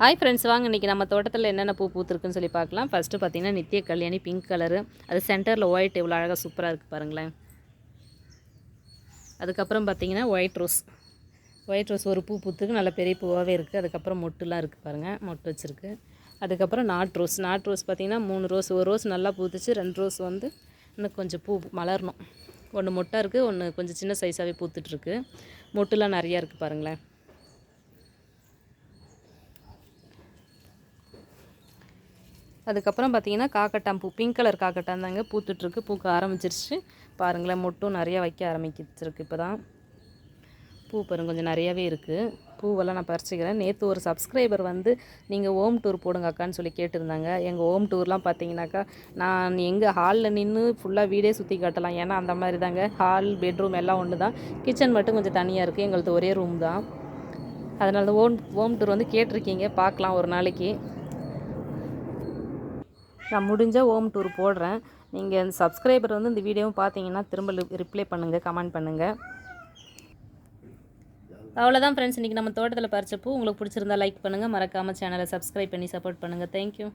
Hi friends வாங்க இன்றைக்கி நம்ம தோட்டத்தில் என்னென்ன பூ பூத்துருக்குன்னு சொல்லி பார்க்கலாம். ஃபஸ்ட்டு பார்த்தீங்கன்னா நித்திய கல்யாணி பிங்க் கலரு அது சென்டரில் ஒயிட் எவ்வளோ அழகாக சூப்பராக இருக்குது பாருங்களேன். அதுக்கப்புறம் பார்த்தீங்கன்னா ஒயிட் ரோஸ் ஒயிட் ரோஸ் ஒரு பூ பூத்துக்கு நல்ல பெரிய பூவாகவே இருக்குது அதுக்கப்புறம் மொட்டுலாம் இருக்குது பாருங்கள் மொட்டு வச்சுருக்கு. அதுக்கப்புறம் நாட் ரோஸ் நாட் ரோஸ் பார்த்திங்கன்னா மூணு ரோஸ் ஒரு ரோஸ் நல்லா பூத்துச்சு. ரெண்டு ரோஸ் வந்து இன்னும் கொஞ்சம் பூ மலரணும். ஒன்று மொட்டாக இருக்குது ஒன்று கொஞ்சம் சின்ன சைஸாகவே பூத்துட்ருக்கு மொட்டுலாம் நிறையா இருக்குது பாருங்களேன். அதுக்கப்புறம் பார்த்திங்கன்னா காக்கட்டான் பூ பிங்க் கலர் காக்கட்டான் தாங்க பூத்துட்ருக்கு. பூக்க ஆரம்பிச்சிருச்சு. பாருங்களேன் மொட்டும் நிறையா வைக்க ஆரம்பிச்சிருக்கு இப்போ தான் பூ பாருங்க கொஞ்சம் நிறையாவே இருக்குது பூவெல்லாம் நான் பறிச்சுக்கிறேன். நேற்று ஒரு சப்ஸ்கிரைபர் வந்து நீங்கள் ஓம் டூர் போடுங்க அக்கான்னு சொல்லி கேட்டிருந்தாங்க. எங்கள் ஓம் டூர்லாம் பார்த்தீங்கன்னாக்கா நான் எங்கள் ஹாலில் நின்று ஃபுல்லாக வீடே சுற்றி காட்டலாம். ஏன்னா அந்த மாதிரி தாங்க. ஹால் பெட்ரூம் எல்லாம் ஒன்று தான் கிச்சன் மட்டும் கொஞ்சம் தனியாக இருக்குது எங்களது ஒரே ரூம் தான். அதனால தான் ஓம் ஓம் டூர் வந்து கேட்டிருக்கீங்க. பார்க்கலாம் ஒரு நாளைக்கு. நான் முடிஞ்ச ஹோம் டூர் போடுறேன். நீங்கள் இந்த சப்ஸ்கிரைபர் வந்து இந்த வீடியோவும் பார்த்தீங்கன்னா திரும்ப ரிப்ளை பண்ணுங்கள் கமெண்ட் பண்ணுங்கள் அவ்வளோதான் ஃப்ரெண்ட்ஸ் இன்றைக்கி நம்ம தோட்டத்தில் பறிச்ச பூ உங்களுக்கு பிடிச்சிருந்தா லைக் பண்ணுங்கள் மறக்காமல் சேனலை சப்ஸ்கிரைப் பண்ணி சப்போர்ட் பண்ணுங்கள் தேங்க்யூ